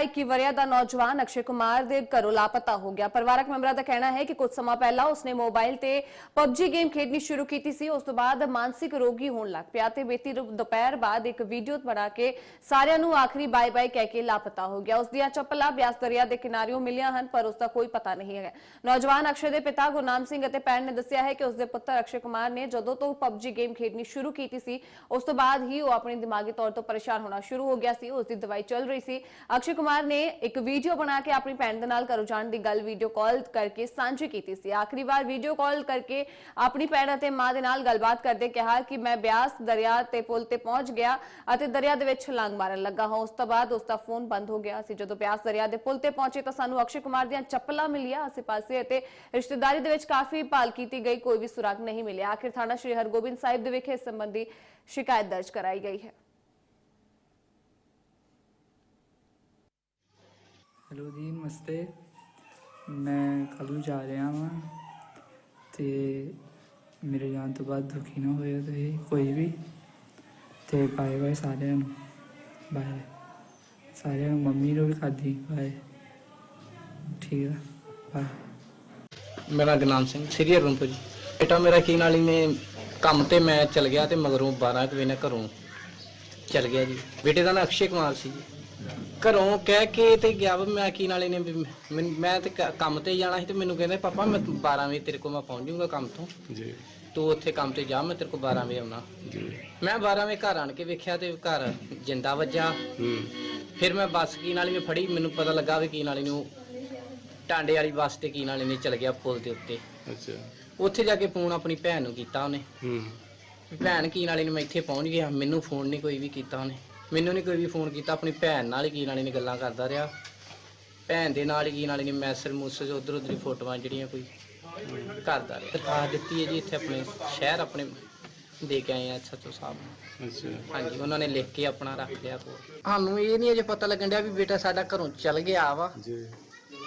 21 ਵਰ੍ਹਿਆਂ ਦਾ ਨੌਜਵਾਨ ਅਕਸ਼ੇ ਕੁਮਾਰ ਦੇ ਘਰੋਂ ਲਾਪਤਾ ਹੋ ਗਿਆ ਪਰਿਵਾਰਕ ਮੈਂਬਰਾਂ ਦਾ ਕਹਿਣਾ ਹੈ ਕਿ ਕੁਝ ਸਮਾਂ ਪਹਿਲਾਂ ਉਸਨੇ ਮੋਬਾਈਲ ਤੇ PUBG ਗੇਮ ਖੇਡਣੀ ਸ਼ੁਰੂ ਕੀਤੀ ਸੀ ਉਸ ਤੋਂ ਬਾਅਦ ਮਾਨਸਿਕ ਰੋਗੀ ਹੋਣ ਲੱਗ ਪਿਆ ਤੇ ਬੀਤੀ ਰੁ- ਦੁਪਹਿਰ ਬਾਅਦ ਇੱਕ ਵੀਡੀਓ ਬਣਾ ਕੇ ਸਾਰਿਆਂ ਨੂੰ ਆਖਰੀ ਬਾਏ ਬਾਏ ਕਹਿ ਕੇ ਲਾਪਤਾ ਹੋ ਗਿਆ ਉਸ ਦੀਆਂ ਚੱਪਲਾਂ ਬਿਆਸ ਦਰਿਆ ਦੇ ਕਿਨਾਰਿਓਂ ਮਿਲੀਆਂ ਹਨ ਪਰ ਉਸ ਦਾ ਕੋਈ ਪਤਾ ਨਹੀਂ ਹੈ ਨੌਜਵਾਨ ਅਕਸ਼ੇ ਦੇ ਪਿਤਾ ਗੁਰਨਾਮ ਸਿੰਘ ਅਤੇ ਭੈਣ ਨੇ ਦੱਸਿਆ ਹੈ ਕਿ ਉਸ ਦੇ ਪੁੱਤਰ ਅਕਸ਼ੇ ਕੁਮਾਰ ਨੇ ਜਦੋਂ ਤੋਂ PUBG ਗੇਮ ਖੇਡਣੀ ਸ਼ੁਰੂ ਕੀਤੀ ਸੀ ਉਸ ਤੋਂ ਬਾਅਦ ਹੀ ਉਹ ਆਪਣੀ ਦਿਮਾਗੀ ਤੌਰ ਤੋਂ ਪਰੇਸ਼ਾਨ ਹੋਣਾ ਸ਼ੁਰੂ ਹੋ ਗਿਆ ਸੀ ਉਸ ਦੀ ਦਵਾਈ ਚੱਲ ਰਹੀ ਸੀ ਅਕਸ਼ੇ ਕੁਮਾਰ ਨੇ ਇੱਕ ਵੀਡੀਓ ਬਣਾ ਕੇ ਆਪਣੀ ਭੈਣ ਦੇ ਨਾਲ ਘਰੋਂ ਜਾਣ ਦੀ ਗੱਲ ਵੀਡੀਓ ਕਾਲ ਕਰਕੇ ਸਾਂਝੀ ਕੀਤੀ ਸੀ। ਆਖਰੀ ਵਾਰ ਵੀਡੀਓ ਕਾਲ ਕਰਕੇ ਆਪਣੀ ਭੈਣ ਅਤੇ ਮਾਂ ਦੇ ਨਾਲ ਗੱਲਬਾਤ ਕਰਦੇ ਕਿਹਾ ਕਿ ਮੈਂ ਬਿਆਸ ਦਰਿਆ ਤੇ ਪੁਲ ਤੇ ਪਹੁੰਚ ਗਿਆ ਅਤੇ ਦਰਿਆ ਦੇ ਵਿੱਚ ਛਲਾਂਗ ਮਾਰਨ ਲੱਗਾ ਹਾਂ। ਉਸ ਤੋਂ ਬਾਅਦ ਉਸ ਦਾ ਫੋਨ ਬੰਦ ਹੋ ਗਿਆ ਸੀ। ਜਦੋਂ ਬਿਆਸ ਦਰਿਆ ਦੇ ਪੁਲ ਤੇ ਪਹੁੰਚੇ ਤਾਂ ਸਾਨੂੰ ਅਕਸ਼ੇ ਕੁਮਾਰ ਦੀਆਂ ਚੱਪਲਾਂ ਮਿਲੀਆਂ ਆਸੇ-ਪਾਸੇ ਅਤੇ ਰਿਸ਼ਤੇਦਾਰੀ ਦੇ ਵਿੱਚ ਕਾਫੀ ਭਾਲ ਕੀਤੀ ਗਈ। ਕੋਈ ਵੀ ਸੁਰਾਗ ਨਹੀਂ ਮਿਲਿਆ। ਆਖਿਰ ਥਾਣਾ ਸ਼੍ਰੀ ਹਰਗੋਬਿੰਦ ਸਾਹਿਬ ਦੇ ਵਿਖੇ ਇਸ ਸੰਬੰਧੀ ਸ਼ਿਕਾਇਤ ਦਰਜ ਕਰਾਈ ਗਈ ਹੈ। ਹੈਲੋ ਜੀ, ਨਮਸਤੇ। ਮੈਂ ਕੱਲ੍ਹ ਨੂੰ ਜਾ ਰਿਹਾ ਹਾਂ ਤੇ ਮੇਰੇ ਜਾਣ ਤੋਂ ਬਾਅਦ ਦੁਖੀ ਨਾ ਹੋਇਓ ਤੁਸੀਂ, ਕੋਈ ਵੀ। ਤੇ ਬਾਏ ਬਾਏ ਸਾਰਿਆਂ ਨੂੰ। ਬਾਏ ਸਾਰਿਆਂ ਨੂੰ ਮੰਮੀ ਨੂੰ ਵੀ ਕਰਦੀ ਬਾਏ ਠੀਕ ਆ ਬਾਏ ਮੇਰਾ ਗੁਰਨਾਮ ਸਿੰਘ, ਸ੍ਰੀ ਹਰਨਪੁਰ ਜੀ। ਬੇਟਾ ਮੇਰਾ ਕੀ ਨਾਲੀ ਮੈਂ ਕੰਮ ਤੇ ਮੈਂ ਚਲ ਗਿਆ ਤੇ ਮਗਰੋਂ 12 ਕੁ ਵਜੇ ਨਾਲ ਘਰੋਂ ਚਲ ਗਿਆ ਜੀ। ਬੇਟੇ ਦਾ ਨਾਂ ਅਕਸ਼ੇ ਕੁਮਾਰ ਸੀ ਜੀ। ਘਰੋਂ ਕਹਿ ਕੇ ਤੇ ਗਿਆ ਵਾ ਮੈਂ ਕੀ ਨਾਲੇ ਨੇ ਵੀ ਮੈਂ ਤੇ ਕ- ਕੰਮ ਤੇ ਜਾਣਾ ਸੀ ਤੇ ਮੈਨੂੰ ਕਹਿੰਦੇ ਪਾਪਾ ਮੈਂ 12 ਵਜੇ ਤੇਰੇ ਕੋਲ ਮੈਂ ਪਹੁੰਚ ਜਾਊਂਗਾ ਕੰਮ ਤੋਂ। ਜੀ। ਤੂੰ ਉੱਥੇ ਕੰਮ ਤੇ ਜਾ ਮੈਂ ਤੇਰੇ ਕੋਲ 12 ਵਜੇ ਆਉਣਾ। ਜੀ। ਮੈਂ 12 ਵਜੇ ਘਰ ਆਣ ਕੇ ਵੇਖਿਆ ਤੇ ਘਰ ਜਿੰਦਾ ਵੱਜਾ ਹੂੰ। ਫਿਰ ਮੈਂ ਬੱਸ ਕੀ ਨਾਲੀ ਮੈਂ ਫੜੀ ਮੈਨੂੰ ਪਤਾ ਲੱਗਾ ਵੀ ਕੀ ਨਾਲੀ ਨੂੰ ਟਾਂਡੇ ਵਾਲੀ ਬੱਸ ਤੇ ਕੀ ਨਾਲੀ ਨੇ ਚਲ ਗਿਆ ਪੁਲ ਦੇ ਉੱਤੇ। ਅੱਛਾ। ਉੱਥੇ ਜਾ ਕੇ ਫੋਨ ਆਪਣੀ ਭੈਣ ਨੂੰ ਕੀਤਾ ਉਹਨੇ। ਹੂੰ। ਵੀ ਭੈਣ ਕੀ ਨਾਲੇ ਨੇ ਮੈਂ ਇੱਥੇ ਪਹੁੰਚ ਗਿਆ ਮੈਨੂੰ ਫੋਨ ਨਹੀਂ ਕੋਈ ਵੀ ਕੀਤਾ ਉਹਨੇ। ਮੈਨੂੰ ਨਹੀਂ ਕੋਈ ਵੀ ਫੋਨ ਕੀਤਾ ਆਪਣੀ ਭੈਣ ਨਾਲ ਹੀ ਕੀ ਨਾਲੇ ਨੇ ਗੱਲਾਂ ਕਰਦਾ ਰਿਹਾ। ਭੈਣ ਦੇ ਨਾਲ ਹੀ ਕੀ ਨਾਲੇ ਨੇ ਮੈਸੇਜ ਮੂਸੇਜ ਉਧਰ ਉਧਰ ਫੋਟੋਆਂ ਜਿਹੜੀਆਂ ਕੋਈ ਕਰਦਾ ਰਿਹਾ। ਦਰਖਾਸਤ ਦਿੱਤੀ ਹੈ ਜੀ ਇੱਥੇ ਆਪਣੇ ਸ਼ਹਿਰ ਆਪਣੇ ਦੇ ਕੇ ਆਏ ਆ ਸੱਚੋ ਸਾਹਿਬ ਅੱਛਾ। ਹਾਂਜੀ ਉਹਨਾਂ ਨੇ ਲਿਖ ਕੇ ਆਪਣਾ ਰੱਖ ਲਿਆ ਕੋਲ ਸਾਨੂੰ ਇਹ ਨਹੀਂ ਅਜੇ ਪਤਾ ਲੱਗਣ ਡਿਆ ਵੀ ਬੇਟਾ ਸਾਡਾ ਘਰੋਂ ਚਲ ਗਿਆ ਵਾ। ਜੀ।